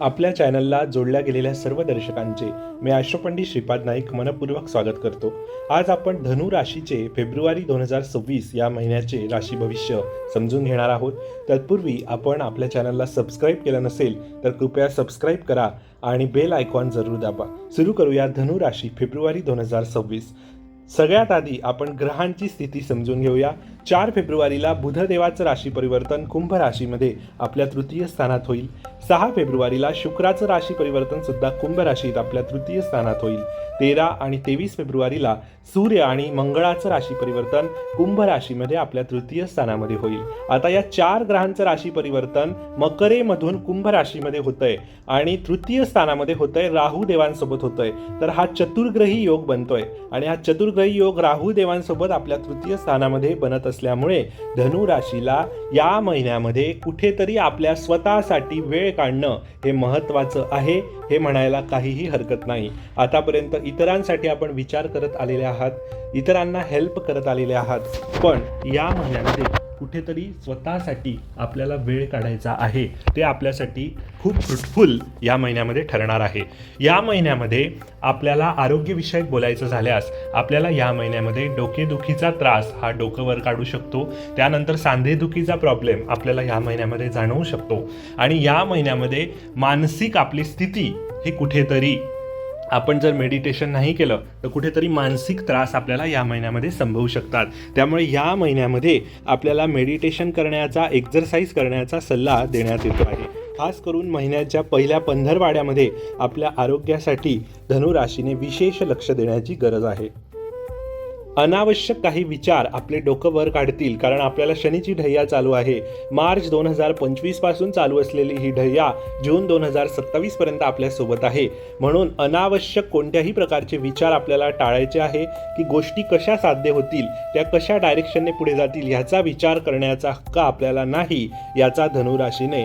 आपल्या चॅनलला जोडल्या गेलेल्या सर्व दर्शकांचे मी आश्रपंडित श्रीपाद नाईक मनपूर्वक स्वागत करतो. आज आपण धनु राशीचे फेब्रुवारी दोन हजार सव्वीस या महिन्याचे राशी भविष्य समजून घेणार आहोत. तत्पूर्वी आपण आपल्या चॅनलला सबस्क्राईब केलं नसेल तर कृपया सबस्क्राईब करा आणि बेल आयकॉन जरूर दाबा. सुरू करूया धनु राशी फेब्रुवारी दोन हजार सव्वीस. सगळ्यात आधी आपण ग्रहांची स्थिती समजून घेऊया. चार फेब्रुवारीला बुधदेवाचं राशी परिवर्तन कुंभ राशीमध्ये आपल्या तृतीय स्थानात होईल. सहा फेब्रुवारीला शुक्राचं राशी परिवर्तन सुद्धा कुंभ राशीत आपल्या तृतीय स्थानात होईल. तेरा आणि तेवीस फेब्रुवारीला सूर्य आणि मंगळाचं राशी परिवर्तन कुंभ राशीमध्ये आपल्या तृतीय स्थानामध्ये होईल. आता या चार ग्रहांचं राशी परिवर्तन मकरेमधून कुंभ राशीमध्ये होतंय आणि तृतीय स्थानामध्ये होतंय राहू देवांसोबत होतंय. तर हा चतुर्ग्रही योग बनतोय आणि हा चतुर्ग्रही योग राहू देवांसोबत आपल्या तृतीय स्थानामध्ये बनत असल्यामुळे धनुराशीला या महिन्यामध्ये कुठेतरी आपल्या स्वतःसाठी वेळ काढणं हे महत्त्वाचं आहे हे म्हणायला काहीही हरकत नाही. आतापर्यंत इतरांसाठी आपण विचार करत आलेले आहात इतरांना हेल्प करत आलेले आहात. पण या महिन्यामध्ये कुठेतरी स्वतःसाठी आपल्याला वेळ काढायचा आहे. ते आपल्यासाठी खूप फ्रुटफुल या महिन्यामध्ये ठरणार आहे. या महिन्यामध्ये आपल्याला आरोग्यविषयक बोलायचं झाल्यास आपल्याला या महिन्यामध्ये डोकेदुखीचा त्रास हा डोकंवर काढू शकतो. त्यानंतर सांधेदुखीचा प्रॉब्लेम आपल्याला या महिन्यामध्ये जाणवू शकतो. आणि या महिन्यामध्ये मानसिक आपली स्थिती ही कुठेतरी आपण जर मेडिटेशन नाही केलं तर कुठेतरी मानसिक त्रास आपल्याला या महिन्यामध्ये संभवू शकतात. त्यामुळे या महिन्यामध्ये आपल्याला मेडिटेशन करण्याचा एक्झरसाईज करण्याचा सल्ला देण्यात येतो आहे. खास करून महिन्याच्या पहिल्या पंधरवाड्यामध्ये आपल्या आरोग्यासाठी धनुराशीने विशेष लक्ष देण्याची गरज आहे. अनावश्यक काही विचार आपले डोकं वर काढतील कारण आपल्याला शनीची ढय्या चालू आहे. मार्च दोन हजार पंचवीसपासून चालू असलेली ही ढय्या जून दोन हजार सत्तावीस पर्यंत आपल्यासोबत आहे. म्हणून अनावश्यक कोणत्याही प्रकारचे विचार आपल्याला टाळायचे आहे की गोष्टी कशा साध्य होतील त्या कशा डायरेक्शनने पुढे जातील ह्याचा विचार करण्याचा हक्क आपल्याला नाही याचा धनुराशीने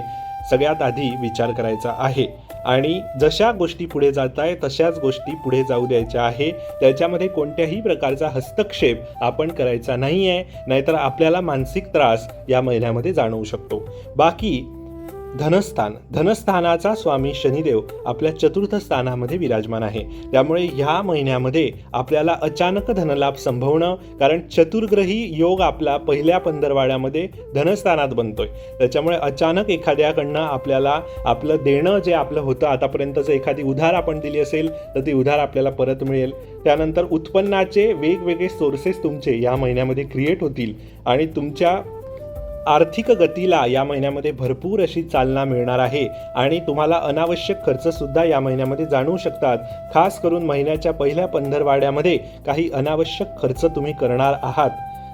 सगळ्यात आधी विचार करायचा आहे. आणि जशा गोष्टी पुढे जात आहे तशाच गोष्टी पुढे जाऊ द्यायच्या आहे. त्याच्यामध्ये कोणत्याही प्रकारचा हस्तक्षेप आपण करायचा नाही आहे नाहीतर आपल्याला मानसिक त्रास या महिन्यामध्ये जाणवू शकतो. बाकी धनस्थान. धनस्थानाचा स्वामी शनिदेव आपल्या चतुर्थ स्थानामध्ये विराजमान आहे. त्यामुळे ह्या महिन्यामध्ये आपल्याला अचानक धनलाभ संभवणं कारण चतुर्ग्रही योग आपला पहिल्या पंधरवाड्यामध्ये धनस्थानात बनतोय. त्याच्यामुळे अचानक एखाद्याकडनं आपल्याला आपलं देणं जे आपलं होतं आतापर्यंतचं एखादी उधार आपण दिली असेल तर ती उधार आपल्याला परत मिळेल. त्यानंतर उत्पन्नाचे वेगवेगळे सोर्सेस तुमचे या महिन्यामध्ये क्रिएट होतील. आणि तुमच्या आर्थिक गतीला या महिन्यामध्ये भरपूर अशी चालना मिळणार आहे आणि तुम्हाला अनावश्यक खर्चसुद्धा या महिन्यामध्ये जाणवू शकतात. खास करून महिन्याच्या पहिल्या पंधरवाड्यामध्ये काही अनावश्यक खर्च तुम्ही करणार आहात.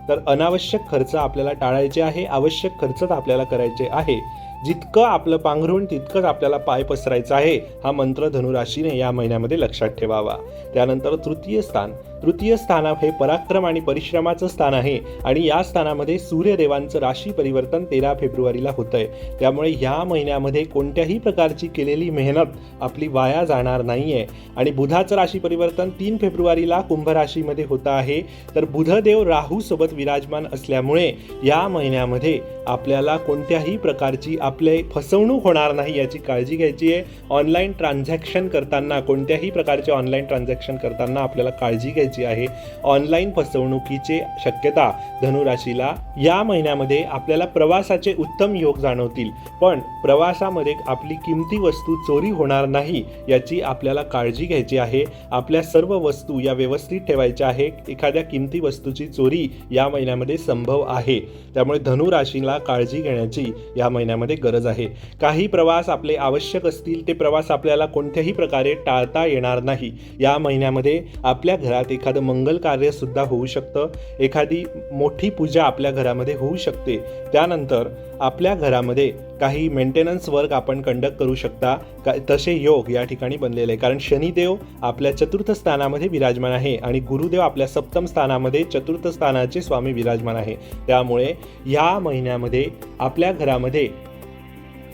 तर अनावश्यक खर्च आपल्याला टाळायचे आहे आवश्यक खर्चच आपल्याला करायचे आहे. जितकं आपलं पांघरून तितकंच आपल्याला पाय पसरायचा आहे हा मंत्र धनुराशीने या महिन्यामध्ये लक्षात ठेवावा. त्यानंतर तृतीय स्थान. तृतीय स्थान हे पराक्रम आणि परिश्रमाचं स्थान आहे आणि या स्थानामध्ये सूर्यदेवांचं राशी परिवर्तन तेरा फेब्रुवारीला होतं आहे त्यामुळे ह्या महिन्यामध्ये कोणत्याही प्रकारची केलेली मेहनत आपली वाया जाणार नाही आहे आणि बुधाचं राशी परिवर्तन तीन फेब्रुवारीला कुंभ राशीमध्ये होतं आहे. तर बुधदेव राहूसोबत विराजमान असल्यामुळे या महिन्यामध्ये आपल्याला कोणत्याही प्रकारची आपले फसवणूक होणार नाही याची काळजी घ्यायची आहे. ऑनलाईन ट्रान्झॅक्शन करताना कोणत्याही प्रकारचे ऑनलाईन ट्रान्झॅक्शन करताना आपल्याला काळजी घ्यायची आहे. ऑनलाईन फसवणुकीचे शक्यता धनुराशीला या महिन्यामध्ये आपल्याला प्रवासाचे उत्तम योग जाणवतील. पण प्रवासामध्ये आपली किमती वस्तू चोरी होणार नाही याची आपल्याला काळजी घ्यायची आहे. आपल्या सर्व वस्तू या व्यवस्थित ठेवायच्या आहे एखाद्या किमती वस्तूची चोरी या महिन्यामध्ये संभव आहे. त्यामुळे धनुराशीला काळजी घेण्याची या महिन्यामध्ये गरज आहे. काही प्रवास आपले आवश्यक असतील ते प्रवास आपल्याला कोणत्याही प्रकारे टाळता येणार नाही. या महिन्यामध्ये आपल्या घरात एखादं मंगल कार्यसुद्धा होऊ शकतं. एखादी मोठी पूजा आपल्या घरामध्ये होऊ शकते. त्यानंतर आपल्या घरामध्ये काही मेंटेनन्स वर्क आपण कंडक्ट करू शकता. का तसे योग या ठिकाणी बनलेले आहे. कारण शनिदेव आपल्या चतुर्थ स्थानामध्ये विराजमान आहे आणि गुरुदेव आपल्या सप्तम स्थानामध्ये चतुर्थ स्थानाचे स्वामी विराजमान आहे. त्यामुळे या महिन्यामध्ये आपल्या घरामध्ये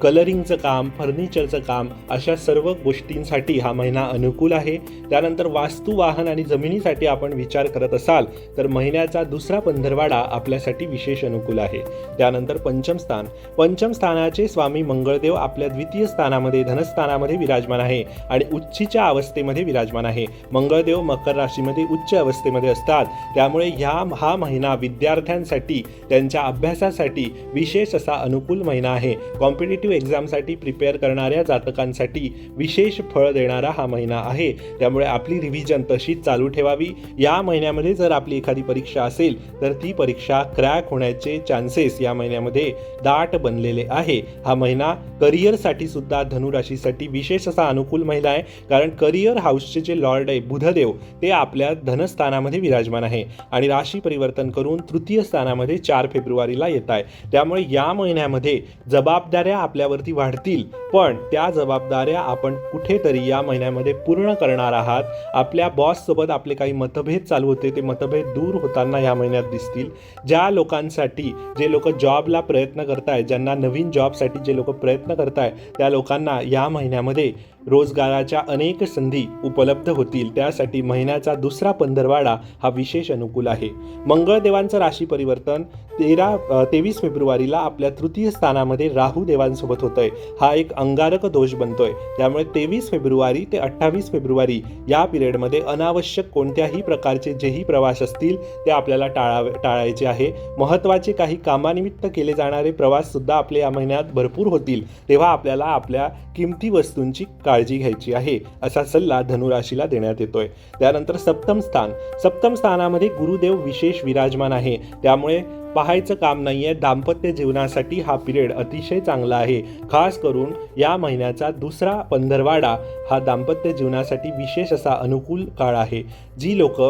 कलरिंगचं काम फर्निचरचं काम अशा सर्व गोष्टींसाठी हा महिना अनुकूल आहे. त्यानंतर वास्तू वाहन आणि जमिनीसाठी आपण विचार करत असाल तर महिन्याचा दुसरा पंधरवाडा आपल्यासाठी विशेष अनुकूल आहे. त्यानंतर पंचम स्थान. पंचम स्थानाचे स्वामी मंगळदेव आपल्या द्वितीय स्थानामध्ये धनस्थानामध्ये विराजमान आहे आणि उच्चीच्या अवस्थेमध्ये विराजमान आहे. मंगळदेव मकर राशीमध्ये उच्च अवस्थेमध्ये असतात. त्यामुळे ह्या हा महिना विद्यार्थ्यांसाठी त्यांच्या अभ्यासासाठी विशेष असा अनुकूल महिना आहे. कॉम्पिटेटिव्ह एक्झामसाठी प्रिपेअर करणाऱ्या जातकांसाठी विशेष फळ देणारा हा महिना आहे. त्यामुळे आपली रिव्हिजन तशीच चालू ठेवावी. या महिन्यामध्ये जर आपली एखादी परीक्षा असेल तर ती परीक्षा क्रॅक होण्याचे चान्सेस या महिन्यामध्ये दाट बनलेले आहे. हा महिना करिअरसाठी सुद्धा धनुराशीसाठी विशेष असा अनुकूल महिना आहे. कारण करिअर हाऊसचे जे लॉर्ड आहे बुधदेव ते आपल्या धनस्थानामध्ये विराजमान आहे. आणि राशी परिवर्तन करून तृतीय स्थानामध्ये चार फेब्रुवारीला येत आहे. त्यामुळे या महिन्यामध्ये जबाबदाऱ्या आपल्यावरती वाढतील. पण त्या जबाबदाऱ्या आपण कुठेतरी या महिन्यामध्ये पूर्ण करणार आहात. आपल्या बॉससोबत आपले काही मतभेद चालू होते ते मतभेद दूर होताना या महिन्यात दिसतील. ज्या लोकांसाठी जे लोक जॉबला प्रयत्न करताय ज्यांना नवीन जॉबसाठी जे लोक प्रयत्न करताय त्या लोकांना या महिन्यामध्ये रोजगाराच्या अनेक संधी उपलब्ध होतील. त्यासाठी महिन्याचा दुसरा पंधरवाडा हा विशेष अनुकूल आहे. मंगळदेवांचं राशी परिवर्तन तेरा तेवीस फेब्रुवारीला आपल्या तृतीय स्थानामध्ये राहू देवांसोबत होतोय. हा एक अंगारक दोष बनतोय. त्यामुळे तेवीस फेब्रुवारी ते अठ्ठावीस फेब्रुवारी या पिरियडमध्ये अनावश्यक कोणत्याही प्रकारचे जेही प्रवास असतील ते आपल्याला टाळावे टाळायचे आहे. महत्त्वाचे काही कामानिमित्त केले जाणारे प्रवाससुद्धा आपले या महिन्यात भरपूर होतील तेव्हा आपल्याला आपल्या किमती वस्तूंची काळजी घ्यायची आहे असा सल्ला धनुराशीला देण्यात येतोय. त्यानंतर सप्तम स्थान. सप्तम स्थानामध्ये गुरुदेव विशेष विराजमान आहे. त्यामुळे पाहायचं काम नाही आहे दाम्पत्य जीवनासाठी हा पिरियड अतिशय चांगला आहे. खास करून या महिन्याचा दुसरा पंधरवाडा हा दाम्पत्य जीवनासाठी विशेष असा अनुकूल काळ आहे. जी लोक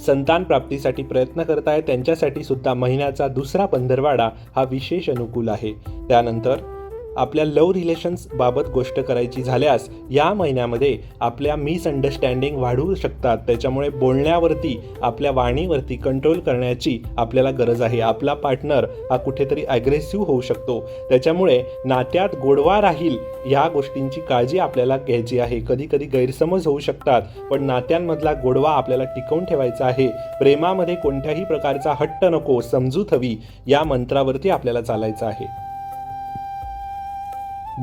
संतान प्राप्तीसाठी प्रयत्न करत आहेत त्यांच्यासाठी सुद्धा महिन्याचा दुसरा पंधरवाडा हा विशेष अनुकूल आहे. त्यानंतर आपल्या लव रिलेशन्सबाबत गोष्ट करायची झाल्यास या महिन्यामध्ये आपल्या मिसअंडरस्टँडिंग वाढू शकतात. त्याच्यामुळे बोलण्यावरती आपल्या वाणीवरती कंट्रोल करण्याची आपल्याला गरज आहे. आपला पार्टनर हा कुठेतरी ॲग्रेसिव्ह होऊ शकतो. त्याच्यामुळे नात्यात गोडवा राहील या गोष्टींची काळजी आपल्याला घ्यायची आहे. कधी कधी गैरसमज होऊ शकतात पण नात्यांमधला गोडवा आपल्याला टिकवून ठेवायचा आहे. प्रेमामध्ये कोणत्याही प्रकारचा हट्ट नको समजूत हवी या मंत्रावरती आपल्याला चालायचं आहे.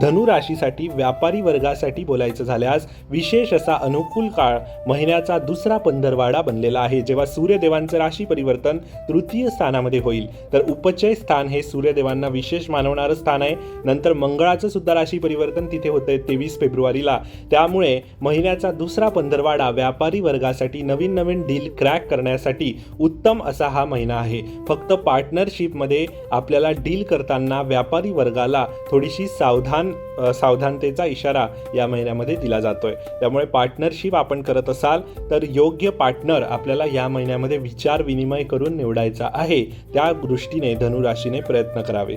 धनु राशीसाठी व्यापारी वर्गासाठी बोलायचं झाल्यास विशेष असा अनुकूल काळ महिन्याचा दुसरा पंधरवाडा बनलेला आहे. जेव्हा सूर्यदेवांचं राशी परिवर्तन तृतीय स्थानामध्ये होईल तर उपचय स्थान हे सूर्यदेवांना विशेष मानवणारं स्थान आहे. नंतर मंगळाचं सुद्धा राशी परिवर्तन तिथे होतंय तेवीस फेब्रुवारीला. त्यामुळे महिन्याचा दुसरा पंधरवाडा व्यापारी वर्गासाठी नवीन नवीन डील क्रॅक करण्यासाठी उत्तम असा हा महिना आहे. फक्त पार्टनरशिपमध्ये आपल्याला डील करताना व्यापारी वर्गाला थोडीशी सावधान अ, सावधानतेचा इशारा या महिन्यामध्ये दिला जातोय. त्यामुळे पार्टनरशिप आपण करत असाल तर योग्य पार्टनर आपल्याला या महिन्यामध्ये विचार विनिमय करून निवडायचा आहे. त्या दृष्टीने धनुराशीने प्रयत्न करावे.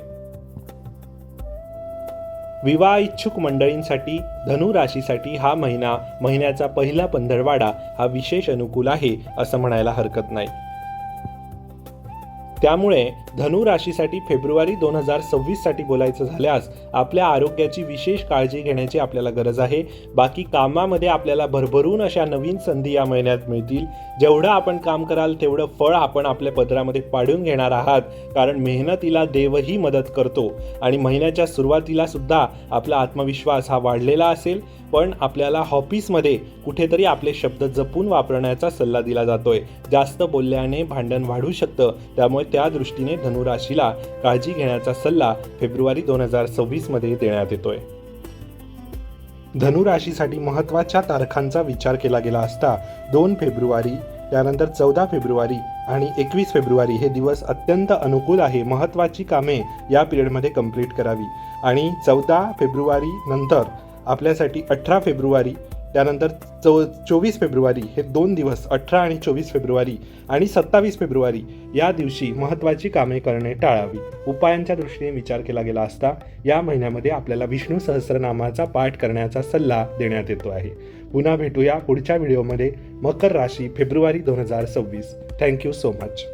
विवाह इच्छुक मंडळींसाठी धनु राशीसाठी हा महिना महिन्याचा पहिला पंधरवाडा हा विशेष अनुकूल आहे असं म्हणायला हरकत नाही. त्यामुळे धनु राशीसाठी फेब्रुवारी दोन हजार सव्वीससाठी बोलायचं झाल्यास आपल्या आरोग्याची विशेष काळजी घेण्याची आपल्याला गरज आहे. बाकी कामामध्ये आपल्याला भरभरून अशा नवीन संधी या महिन्यात मिळतील. जेवढं आपण काम कराल तेवढं फळ आपण आपल्या पदरामध्ये पाडून घेणार आहात. कारण मेहनतीला देवही मदत करतो आणि महिन्याच्या सुरुवातीला सुद्धा आपला आत्मविश्वास हा वाढलेला असेल. पण आपल्याला हॉपीसमध्ये कुठेतरी आपले शब्द जपून वापरण्याचा सल्ला दिला जातोय. जास्त बोलल्याने भांडण वाढू शकतं. त्यामुळे त्या दृष्टीने धनुराशीला काळजी घेण्याचा सल्ला फेब्रुवारी दोन हजार सव्वीसमध्ये देण्यात येतोय. धनुराशीसाठी महत्त्वाच्या तारखांचा विचार केला गेला असता दोन फेब्रुवारी त्यानंतर चौदा फेब्रुवारी आणि एकवीस फेब्रुवारी हे दिवस अत्यंत अनुकूल आहे महत्त्वाची कामे या पिरियडमध्ये कंप्लीट करावी. आणि चौदा फेब्रुवारी नंतर आपल्यासाठी अठरा फेब्रुवारी त्यानंतर चौ चोवीस फेब्रुवारी हे दोन दिवस अठरा आणि चोवीस फेब्रुवारी आणि सत्तावीस फेब्रुवारी या दिवशी महत्त्वाची कामे करणे टाळावी. उपायांच्या दृष्टीने विचार केला गेला असता या महिन्यामध्ये आपल्याला विष्णू सहस्रनामाचा पाठ करण्याचा सल्ला देण्यात येतो आहे. पुन्हा भेटूया पुढच्या व्हिडिओमध्ये. मकर राशी फेब्रुवारी दोन हजार सव्वीस. Thank you so much